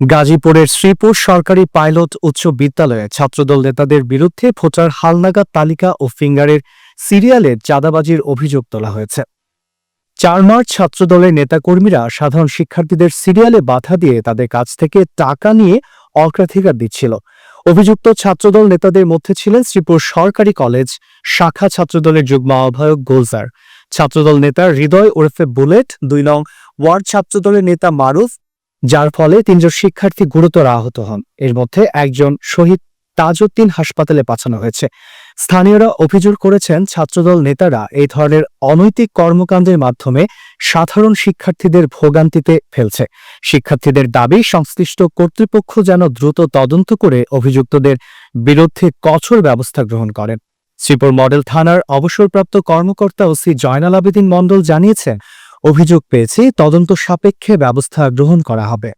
গাজীপুরের শ্রীপুর সরকারি পাইলট উচ্চ বিদ্যালয়ে ছাত্রদল নেতাদের বিরুদ্ধে ভোটার হালনাগাদ তালিকা ও ফিঙ্গারের সিরিয়ালে চাঁদাবাজির অভিযোগ তোলা হয়েছে। চার মার্চ ছাত্রদলের নেতাকর্মীরা সাধারণ শিক্ষার্থীদের সিরিয়ালে বাধা দিয়ে তাদের কাছ থেকে টাকা নিয়ে অগ্রাধিকার দিচ্ছিল। অভিযুক্ত ছাত্রদল নেতাদের মধ্যে ছিলেন শ্রীপুর সরকারি কলেজ শাখা ছাত্রদলের যুগ্ম আহ্বায়ক গোলজার। ছাত্রদল নেতা হৃদয় ওরফে বুলেট, দুই নং ওয়ার্ড ছাত্রদলের নেতা মারুফ যার ফলে তিনজন শিক্ষার্থী গুরুতর আহত হন। এর মধ্যে একজন শহীদ তাজউদ্দিন হাসপাতালে পাঠানো হয়েছে। স্থানীয়রা অভিযোগ করেছেন, ছাত্রদল নেতারা এই ধরনের অনৈতিক কর্মকাণ্ডের মাধ্যমে সাধারণ শিক্ষার্থীদের ভোগান্তিতে ফেলছে। শিক্ষার্থীদের দাবি, সংশ্লিষ্ট কর্তৃপক্ষ যেন দ্রুত তদন্ত করে অভিযুক্তদের বিরুদ্ধে কঠোর ব্যবস্থা গ্রহণ করেন। শ্রীপুর মডেল থানার অবসরপ্রাপ্ত কর্মকর্তা ওসি জয়নাল আবেদিন মণ্ডল জানিয়েছেন অভিযোগ পেয়েছে তদন্ত সাপেক্ষে ব্যবস্থা গ্রহণ করা হবে।